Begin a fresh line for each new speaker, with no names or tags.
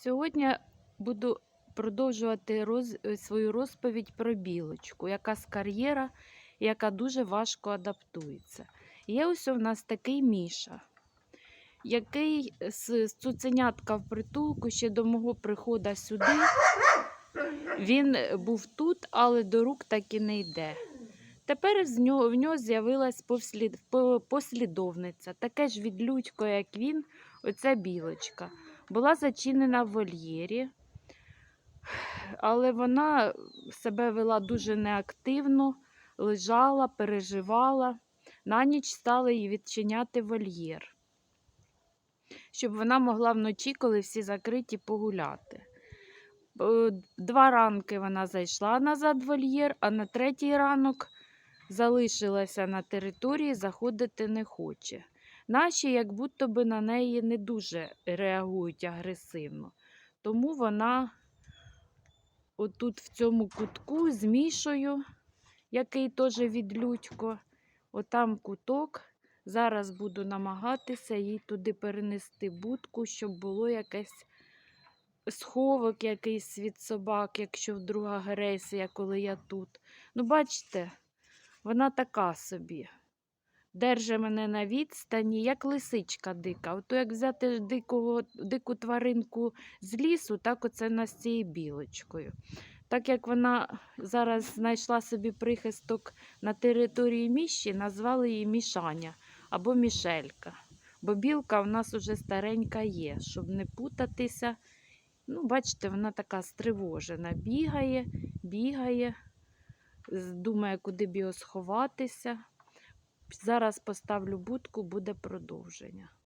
Сьогодні буду продовжувати роз... е, свою розповідь про білочку, яка з кар'єра, яка дуже важко адаптується. Є ось у нас такий Міша, який з цуценятка в притулку ще до мого приходу сюди. Він був тут, але до рук так і не йде. Тепер з нього, в нього з'явилась повслід... по- послідовниця, таке ж відлюдько, як він, оця білочка. Була зачинена в вольєрі, але вона себе вела дуже неактивно, лежала, переживала. На ніч стали її відчиняти вольєр, щоб вона могла вночі, коли всі закриті, погуляти. Два ранки вона зайшла назад в вольєр, а на третій ранок залишилася на території, заходити не хоче. Наші, як будто би на неї не дуже реагують агресивно. Тому вона отут в цьому кутку з Мішою, який теж відлюдько, отам куток. Зараз буду намагатися їй туди перенести будку, щоб було якесь сховок якийсь від собак, якщо вдруг агресія, коли я тут. Ну, бачите, вона така собі. Держи мене на відстані, як лисичка дика. Ото як взяти дикого, дику тваринку з лісу, так оце нас цією білочкою. Так як вона зараз знайшла собі прихисток на території міщі, назвали її Мішаня або Мішелька. Бо білка в нас уже старенька є, щоб не путатися. Ну, бачите, вона така стривожена. Бігає, бігає, думає, куди б його сховатися. Зараз поставлю будку, буде продовження.